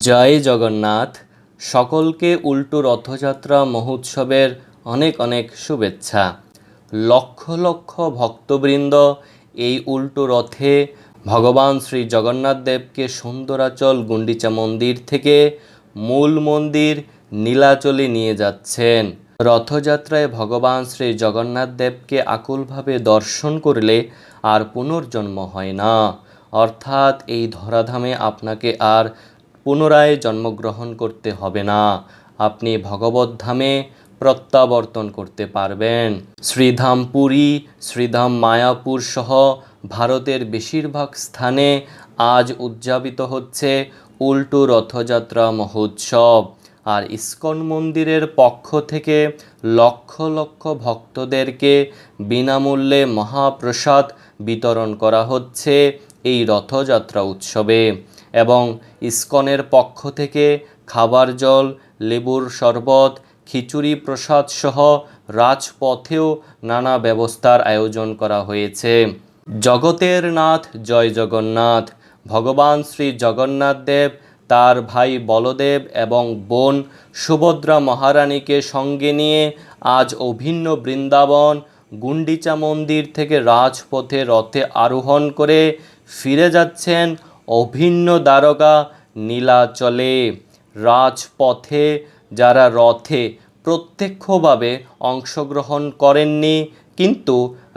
জয় জগন্নাথ, সকলকে উল্টো রথযাত্রা মহোৎসবের অনেক অনেক শুভেচ্ছা। লক্ষ লক্ষ ভক্তবৃন্দ এই উল্টো রথে ভগবান শ্রী জগন্নাথ দেবকে সুন্দরাচল গুন্ডিচা মন্দির থেকে মূল মন্দির নীলাচলে নিয়ে যাচ্ছেন। রথযাত্রায় ভগবান শ্রী জগন্নাথ দেবকে আকুলভাবে দর্শন করলে আর পুনর্জন্ম হয় না। অর্থাৎ এই ধরাধামে আপনাকে আর পুনরায় জন্মগ্রহণ করতে হবে না। আপনি ভগবত ধামে প্রত্যাবর্তন করতে পারবেন। শ্রীধাম পুরী, শ্রীধাম মায়াপুর সহ ভারতের বেশিরভাগ স্থানে আজ উদযাপিত হচ্ছে উল্টো রথযাত্রা মহোৎসব। আর ইস্কন মন্দিরের পক্ষ থেকে লক্ষ লক্ষ ভক্তদেরকে বিনামূল্যে মহাপ্রসাদ বিতরণ করা হচ্ছে এই রথযাত্রা উৎসবে। এবং ইস্কনের পক্ষ থেকে খাবার জল, লেবুর শরবত, খিচুড়ি প্রসাদ সহ রাজপথেও নানা ব্যবস্থার আয়োজন করা হয়েছে। জগতের নাথ জয় জগন্নাথ। ভগবান শ্রী জগন্নাথ দেব, তার ভাই বলদেব এবং বোন সুভদ্রা মহারানীকে সঙ্গে নিয়ে আজ অভিন্ন বৃন্দাবন, গুন্ডিচা মন্দির থেকে রাজপথে রথে আরোহণ করে ফিরে যাচ্ছেন অভিন্ন দ্বারকা নীলাচলে। রাজপথে যারা রথে প্রত্যক্ষভাবে অংশগ্রহণ করেননি, কিন্তু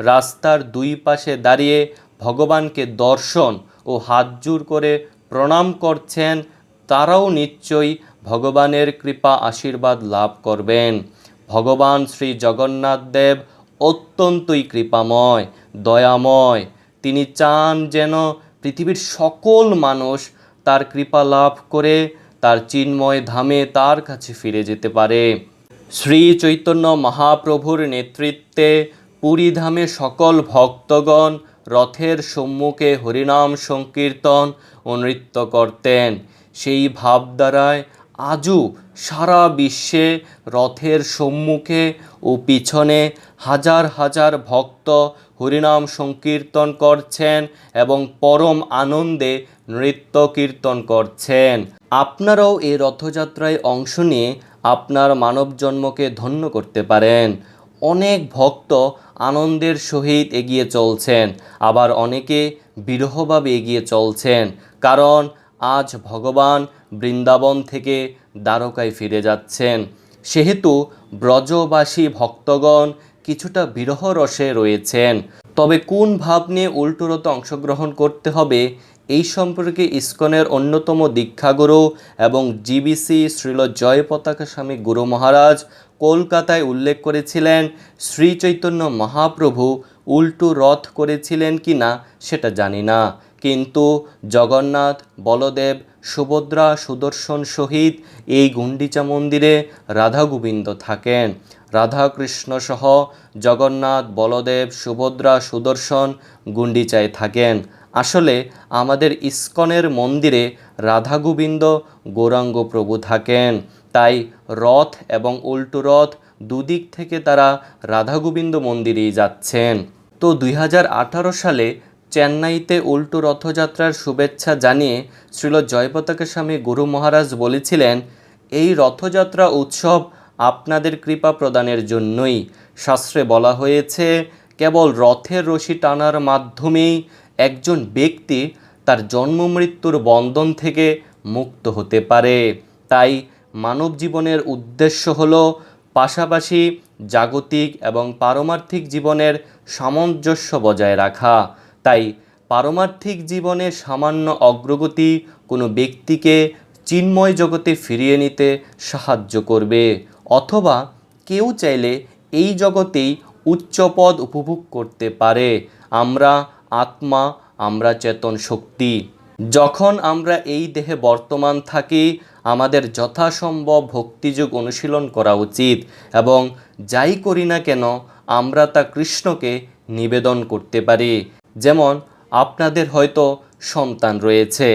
রাস্তার দুই পাশে দাঁড়িয়ে ভগবানকে দর্শন ও হাতজোর করে প্রণাম করছেন, তারাও নিশ্চয়ই ভগবানের কৃপা আশীর্বাদ লাভ করবেন। ভগবান শ্রী জগন্নাথ দেব অত্যন্তই কৃপাময়, দয়াময়। তিনি চান যেন পৃথিবীর সকল মানুষ তার কৃপা লাভ করে, তার চিন্ময় ধামে তার কাছে ফিরে যেতে পারে। শ্রী চৈতন্য মহাপ্রভুর নেতৃত্বে পুরীধামে সকল ভক্তগণ রথের সম্মুখে হরিনাম সংকীর্তন ও নৃত্য করতেন। সেই ভাবধারায় আজও সারা বিশ্বে রথের সম্মুখে ও পিছনে হাজার হাজার ভক্ত হরিনাম সংকীর্তন করছেন এবং পরম আনন্দে নৃত্য কীর্তন করছেন। আপনারাও এই রথযাত্রায় অংশ নিয়ে আপনার মানব জন্মকে ধন্য করতে পারেন। অনেক ভক্ত আনন্দের সহিত এগিয়ে চলছেন, আবার অনেকে বিরহভাবে এগিয়ে চলছেন, কারণ আজ ভগবান বৃন্দাবন থেকে দ্বারকায় ফিরে যাচ্ছেন। সেহেতু ব্রজবাসী ভক্তগণ কিছুটা বিরহ রসে রয়েছেন। তবে কোন ভাব নিয়ে উল্টোরত অংশগ্রহণ করতে হবে, এই সম্পর্কে ইস্কনের অন্যতম দীক্ষাগুরু এবং জিবিসি শ্রীল জয় পতাকা স্বামী গুরু মহারাজ কলকাতায় উল্লেখ করেছিলেন শ্রী চৈতন্য মহাপ্রভু উল্টো রথ করেছিলেন কি না সেটা জানি না। কিন্তু জগন্নাথ, বলদেব সুভদ্রা সুদর্শন সহিত এই গুন্ডিচা মন্দিরে রাধা গোবিন্দ থাকেন। রাধাকৃষ্ণ সহ জগন্নাথ, বলদেব, সুভদ্রা সুদর্শন গুন্ডিচায় থাকেন। আসলে আমাদের ইস্কনের মন্দিরে রাধা গোবিন্দ গৌরাঙ্গ প্রভু থাকেন। তাই রথ এবং উল্টো রথ দুদিক থেকে তারা রাধা গোবিন্দ মন্দিরেই যাচ্ছেন। তো দুই হাজার আঠারো সালে চেন্নাইতে উল্টো রথযাত্রার শুভেচ্ছা জানিয়ে শ্রীল জয়পতাকা স্বামী গুরু মহারাজ বলেছিলেন, এই রথযাত্রা উৎসব আপনাদের কৃপা প্রদানের জন্যই। শাস্ত্রে বলা হয়েছে, কেবল রথের রশি টানার মাধ্যমেই একজন ব্যক্তি তার জন্ম মৃত্যুর বন্ধন থেকে মুক্ত হতে পারে। তাই মানব জীবনের উদ্দেশ্য হল পাশাপাশি জাগতিক এবং পারমার্থিক জীবনের সামঞ্জস্য বজায় রাখা। তাই পারমার্থিক জীবনে সামান্য অগ্রগতি কোনো ব্যক্তিকে চিন্ময় জগতে ফিরিয়ে নিতে সাহায্য করবে। অথবা কেউ চাইলে এই জগতেই উচ্চ পদ উপভোগ করতে পারে। আমরা আত্মা, আমরা চেতন শক্তি। যখন আমরা এই দেহে বর্তমান থাকি, আমাদের যথাসম্ভব ভক্তিযোগ অনুশীলন করা উচিত এবং যাই করি না কেন, আমরা তা কৃষ্ণকে নিবেদন করতে পারি। যেমন, আপনাদের হয়তো সন্তান রয়েছে।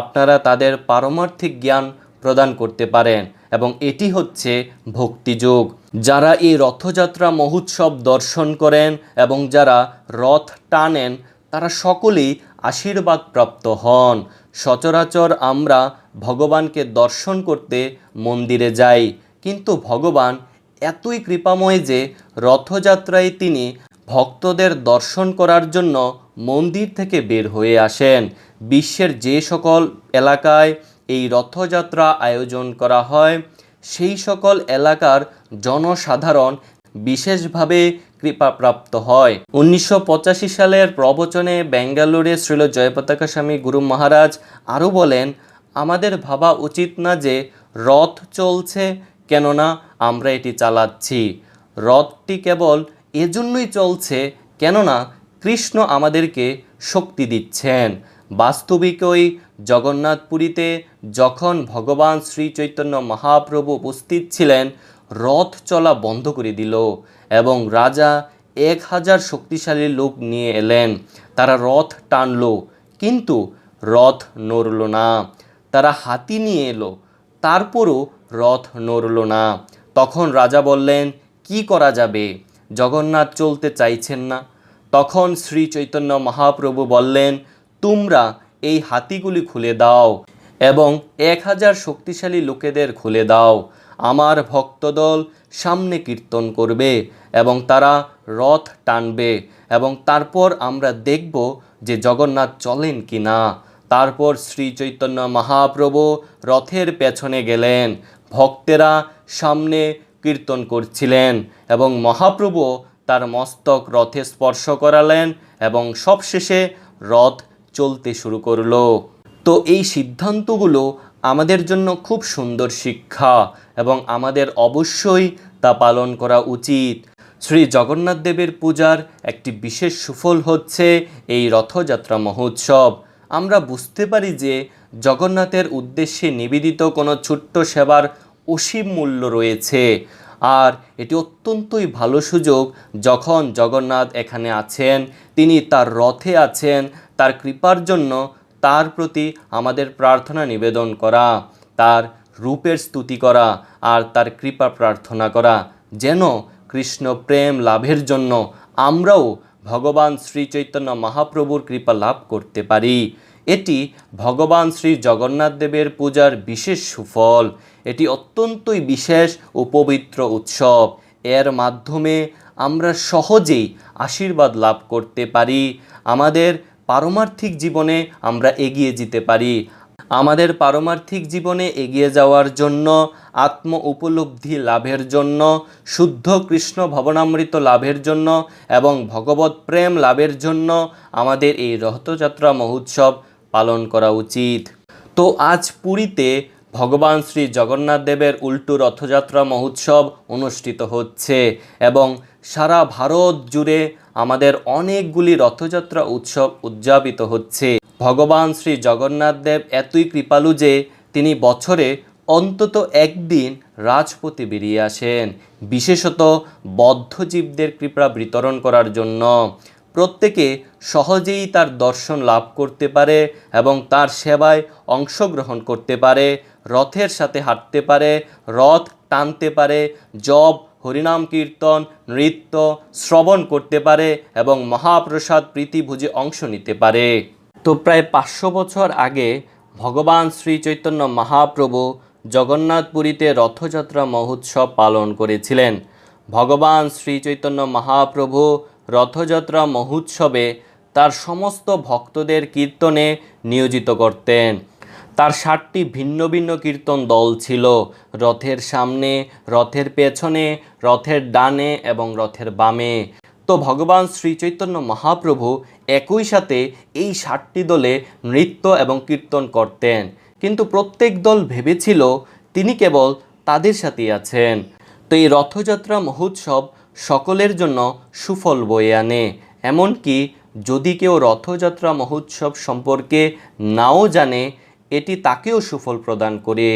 আপনারা তাদের পারমার্থিক জ্ঞান প্রদান করতে পারেন এবং এটি হচ্ছে ভক্তিযোগ। যারা এই রথযাত্রা মহোৎসব দর্শন করেন এবং যারা রথ টানেন, তারা সকলেই আশীর্বাদ প্রাপ্ত হন। সচরাচর আমরা ভগবানকে দর্শন করতে মন্দিরে যাই, কিন্তু ভগবান এতই কৃপাময় যে রথযাত্রায় তিনি ভক্তদের দর্শন করার জন্য মন্দির থেকে বের হয়ে আসেন। বিশ্বের যে সকল এলাকায় এই রথযাত্রা আয়োজন করা হয়, সেই সকল এলাকার জনসাধারণ বিশেষভাবে কৃপাপ্রাপ্ত হয়। উনিশশো পঁচাশি সালের প্রবচনে ব্যাঙ্গালোরে শ্রীল জয়পতাকা স্বামী গুরু মহারাজ আরও বলেন, আমাদের ভাবা উচিত না যে রথ চলছে, কেননা আমরা এটি চালাচ্ছি। রথটি কেবল এজন্যই চলছে, কেননা কৃষ্ণ আমাদেরকে শক্তি দিচ্ছেন। বাস্তবিকই জগন্নাথপুরীতে যখন ভগবান শ্রী চৈতন্য মহাপ্রভু উপস্থিত ছিলেন, রথ চলা বন্ধ করে দিল এবং রাজা এক হাজার শক্তিশালী লোক নিয়ে এলেন। তারা রথ টানল, কিন্তু রথ নড়ল না। তারা হাতি নিয়ে এলো, তারপরও রথ নড়ল না। তখন রাজা বললেন, কি করা যাবে? জগন্নাথ চলতে চাইছেন না। তখন শ্রী চৈতন্য মহাপ্রভু বললেন, তোমরা এই হাতিগুলি খুলে দাও এবং এক হাজার শক্তিশালী লোকেদের খুলে দাও। আমার ভক্তদল সামনে কীর্তন করবে এবং তারা রথ টানবে এবং তারপর আমরা দেখব যে জগন্নাথ চলেন কি না তারপর শ্রী চৈতন্য মহাপ্রভু রথের পেছনে গেলেন। ভক্তেরা সামনে কীর্তন করছিলেন এবং মহাপ্রভু তার মস্তক রথে স্পর্শ করালেন এবং সবশেষে রথ চলতে শুরু করল। তো এই সিদ্ধান্তগুলো আমাদের জন্য খুব সুন্দর শিক্ষা এবং আমাদের অবশ্যই তা পালন করা উচিত। শ্রী জগন্নাথ দেবের পূজার একটি বিশেষ সুফল হচ্ছে এই রথযাত্রা মহোৎসব। আমরা বুঝতে পারি যে জগন্নাথের উদ্দেশ্যে নিবেদিত কোনো ছোট্ট সেবার অসীম মূল্য রয়েছে। আর এটি অত্যন্তই ভালো সুযোগ, যখন জগন্নাথ এখানে আছেন, তিনি তার রথে আছেন, তার কৃপার জন্য তার প্রতি আমাদের প্রার্থনা নিবেদন করা, তার রূপের স্তুতি করা, আর তার কৃপা প্রার্থনা করা, যেন কৃষ্ণ প্রেম লাভের জন্য আমরাও ভগবান শ্রী চৈতন্য মহাপ্রভুর কৃপা লাভ করতে পারি। এটি ভগবান শ্রী জগন্নাথ দেবের পূজার বিশেষ সুফল। এটি অত্যন্তই বিশেষ ও পবিত্র উৎসব। এর মাধ্যমে আমরা সহজেই আশীর্বাদ লাভ করতে পারি। আমাদের পারমার্থিক জীবনে আমরা এগিয়ে যেতে পারি। আমাদের পারমার্থিক জীবনে এগিয়ে যাওয়ার জন্য, আত্ম উপলব্ধি লাভের জন্য, শুদ্ধ কৃষ্ণ ভবনামৃত লাভের জন্য এবং ভগবত প্রেম লাভের জন্য আমাদের এই রথযাত্রা মহোৎসব পালন করা উচিত। তো আজ পুরীতে ভগবান শ্রী জগন্নাথ দেবের উল্টো রথযাত্রা মহোৎসব অনুষ্ঠিত হচ্ছে এবং সারা ভারত জুড়ে আমাদের অনেকগুলি রথযাত্রা উৎসব উদযাপিত হচ্ছে। ভগবান শ্রী জগন্নাথ দেব এতই কৃপালু যে তিনি বছরে অন্তত একদিন রাজপথে বেরিয়ে আসেন। বিশেষত বদ্ধজীবদের কৃপা বিতরণ করার জন্য। প্রত্যেকে সহজেই তার দর্শন লাভ করতে পারে এবং তার সেবায় অংশগ্রহণ করতে পারে, রথের সাথে হাঁটতে পারে, রথ টানতে পারে জব হরিনাম কীর্তন, নৃত্য শ্রবণ করতে পারে এবং মহাপ্রসাদ প্রীতিভোজে অংশ নিতে পারে। তো প্রায় পাঁচশো বছর আগে ভগবান শ্রী চৈতন্য মহাপ্রভু জগন্নাথপুরীতে রথযাত্রা মহোৎসব পালন করেছিলেন। ভগবান শ্রী চৈতন্য মহাপ্রভু রথযাত্রা মহোৎসবে তার সমস্ত ভক্তদের কীর্তনে নিয়োজিত করতেন। তার ষাটটি ভিন্ন ভিন্ন কীর্তন দল ছিল। রথের সামনে, রথের পেছনে, রথের ডানে এবং রথের বামে। তো ভগবান শ্রী চৈতন্য মহাপ্রভু একই সাথে এই ষাটটি দলে নৃত্য এবং কীর্তন করতেন। কিন্তু প্রত্যেক দল ভেবেছিল তিনি কেবল তাদের সাথেই আছেন। তো এই রথযাত্রা মহোৎসব সকলের জন্য সুফল বয়ে আনে। এমনকি যদি কেউ রথযাত্রা মহোৎসব সম্পর্কে নাও জানে, এটি তাকেও সুফল প্রদান করে।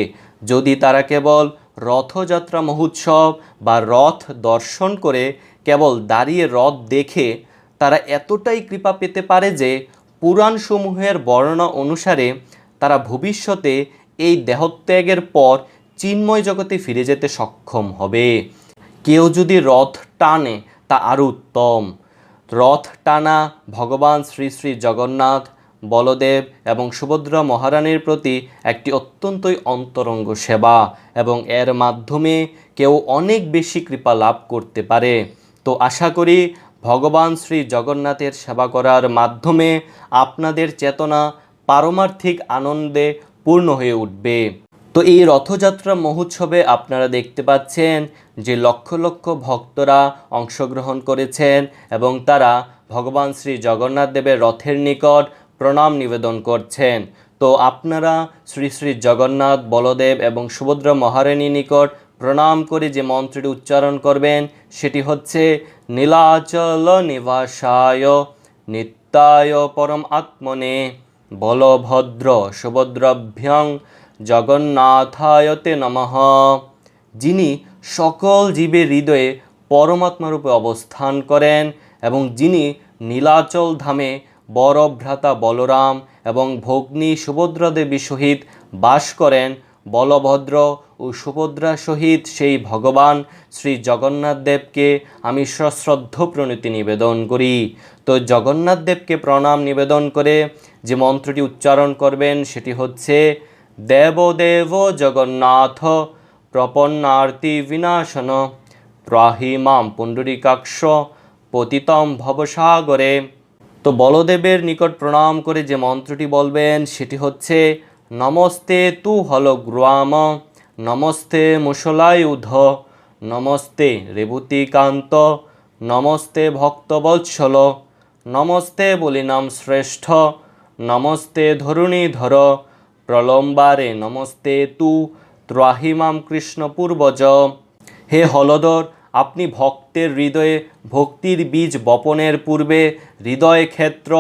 যদি তারা কেবল রথযাত্রা মহোৎসব বা রথ দর্শন করে কেবল দাঁড়িয়ে রথ দেখে, তারা এতটাই কৃপা পেতে পারে যে পুরাণসমূহের বর্ণনা অনুসারে তারা ভবিষ্যতে এই দেহত্যাগের পর চিন্ময় জগতে ফিরে যেতে সক্ষম হবে। কেউ যদি রথ টানে, তা আরও উত্তম। রথ টানা ভগবান শ্রী শ্রী জগন্নাথ, বলদেব এবং সুভদ্রা মহারানীর প্রতি একটি অত্যন্তই অন্তরঙ্গ সেবা এবং এর মাধ্যমে কেউ অনেক বেশি কৃপা লাভ করতে পারে। তো আশা করি ভগবান শ্রী জগন্নাথের সেবা করার মাধ্যমে আপনাদের চেতনা পারমার্থিক আনন্দে পূর্ণ হয়ে উঠবে। তো এই রথযাত্রা মহোৎসবে আপনারা দেখতে পাচ্ছেন যে লক্ষ লক্ষ ভক্তরা অংশগ্রহণ করেছেন এবং তারা ভগবান শ্রী জগন্নাথ দেবের রথের নিকট প্রণাম নিবেদন করছেন। তো আপনারা শ্রী শ্রী জগন্নাথ, বলদেব এবং সুভদ্রা মহারানী নিকট প্রণাম করে যে মন্ত্রটি উচ্চারণ করবেন, সেটি হচ্ছে, নীলাচল নিবাসায় নিত্যায় পরম আত্মনে বলভদ্র সুভদ্রাভ্যং জগন্নাথায়তে নমঃ। যিনি সকল জীবের হৃদয়ে পরমাত্মারূপে অবস্থান করেন এবং যিনি নীলাচল ধামে বরভ্রাতা বলরাম এবং ভগ্নী সুভদ্রা দেবী সহিত বাস করেন, বলভদ্র ও সুভদ্রা সহিত সেই ভগবান শ্রী জগন্নাথ দেবকে আমি সশ্রদ্ধ প্রণতি নিবেদন করি। তো জগন্নাথ দেবকে প্রণাম নিবেদন করে যে মন্ত্রটি উচ্চারণ করবেন সেটি হচ্ছে দেবদেব জগন্নাথ, প্রপন্নার্তি বিনাশন, প্রাহি মাম পুণ্ডরিকাক্ষ, পতিতম ভবসাগরে। তো বলদেবের নিকট প্রণাম করে যে মন্ত্রটি বলবেন, সেটি হচ্ছে, নমস্তে তু হল গ্রাম, নমস্তে মুসলায়ুধ নমস্তে রেবতীকান্ত, নমস্তে ভক্তবৎসল, নমস্তে বলিনাম শ্রেষ্ঠ, নমস্তে ধরুণীধর প্রলম্বারে নমস্তে তু ত্রাহিমাম কৃষ্ণ পূর্বজ। হে হলদর আপনি ভক্তের হৃদয়ে ভক্তির বীজ বপনের পূর্বে হৃদয় ক্ষেত্র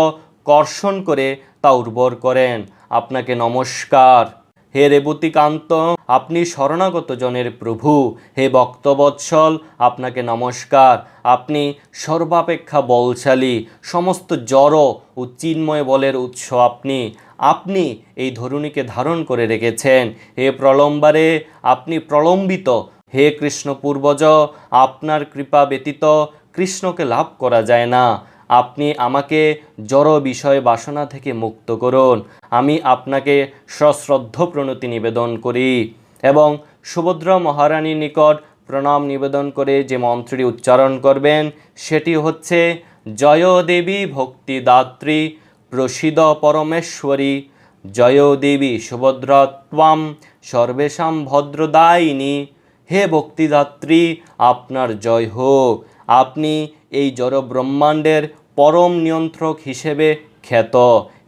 কর্ষণ করে তা উর্বর করেন। আপনাকে নমস্কার। হে রেবতীকান্ত, আপনি শরণাগত জনের প্রভু। হে ভক্তবৎসল, আপনাকে নমস্কার। আপনি সর্বাপেক্ষা বলশালী, সমস্ত জড় ও চিন্ময় বলের উৎস আপনি। আপনি এই ধরুণীকে ধারণ করে রেখেছেন। হে প্রলম্বারে, আপনি প্রলম্বিত। হে কৃষ্ণ পূর্বজ আপনার কৃপা ব্যতীত কৃষ্ণকে লাভ করা যায় না। আপনি আমাকে জড় বিষয় বাসনা থেকে মুক্ত করুন। আমি আপনাকে সশ্রদ্ধ প্রণতি নিবেদন করি এবং সুভদ্রা মহারানীর নিকট প্রণাম নিবেদন করে যে মন্ত্রটি উচ্চারণ করবেন, সেটি হচ্ছে, জয় দেবী ভক্তিদাত্রী প্রসিদ পরমেশ্বরী। জয় দেবী সুভদ্রা ত্বাম সর্বেশাম ভদ্রদায়িনী। হে ভক্তিদাত্রী, আপনার জয় হোক। আপনি এই জড় ব্রহ্মাণ্ডের পরম নিয়ন্ত্রক হিসেবে খ্যাত।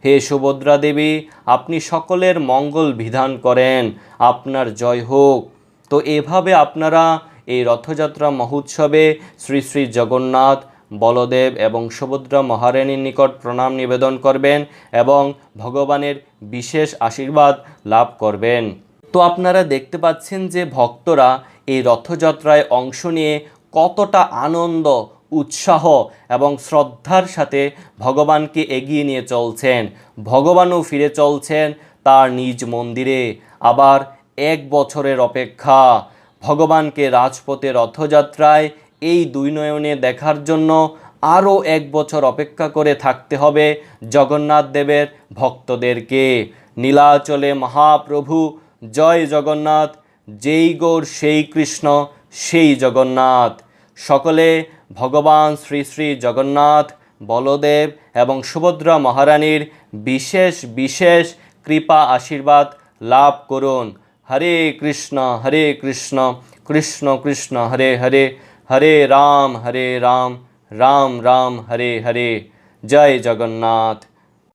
হে সুভদ্রা দেবী, আপনি সকলের মঙ্গল বিধান করেন, আপনার জয় হোক। তো এভাবে আপনারা এই রথযাত্রা মহোৎসবে শ্রী শ্রী জগন্নাথ, বলদেব এবং সুভদ্রা মহারানীর নিকট প্রণাম নিবেদন করবেন এবং ভগবানের বিশেষ আশীর্বাদ লাভ করবেন। তো আপনারা দেখতে পাচ্ছেন যে ভক্তরা এই রথযাত্রায় অংশ নিয়ে কতটা আনন্দ, উৎসাহ এবং শ্রদ্ধার সাথে ভগবানকে এগিয়ে নিয়ে চলছেন। ভগবানও ফিরে চলছেন তার নিজ মন্দিরে। আবার এক বছরের অপেক্ষা। ভগবানকে রাজপথে রথযাত্রায় এই দুই নয়নে দেখার জন্য আরও এক বছর অপেক্ষা করে থাকতে হবে জগন্নাথ দেবের ভক্তদেরকে। নীলাচলে মহাপ্রভু, জয় জগন্নাথ, যেই গৌর সেই কৃষ্ণ সেই জগন্নাথ। সকলে ভগবান শ্রী শ্রী জগন্নাথ, বলদেব এবং সুভদ্রা মহারানীর বিশেষ বিশেষ কৃপা আশীর্বাদ লাভ করুন। হরে কৃষ্ণ হরে কৃষ্ণ কৃষ্ণ কৃষ্ণ, হরে হরে হরে রাম হরে রাম রাম রাম, হরে হরে। জয় জগন্নাথ।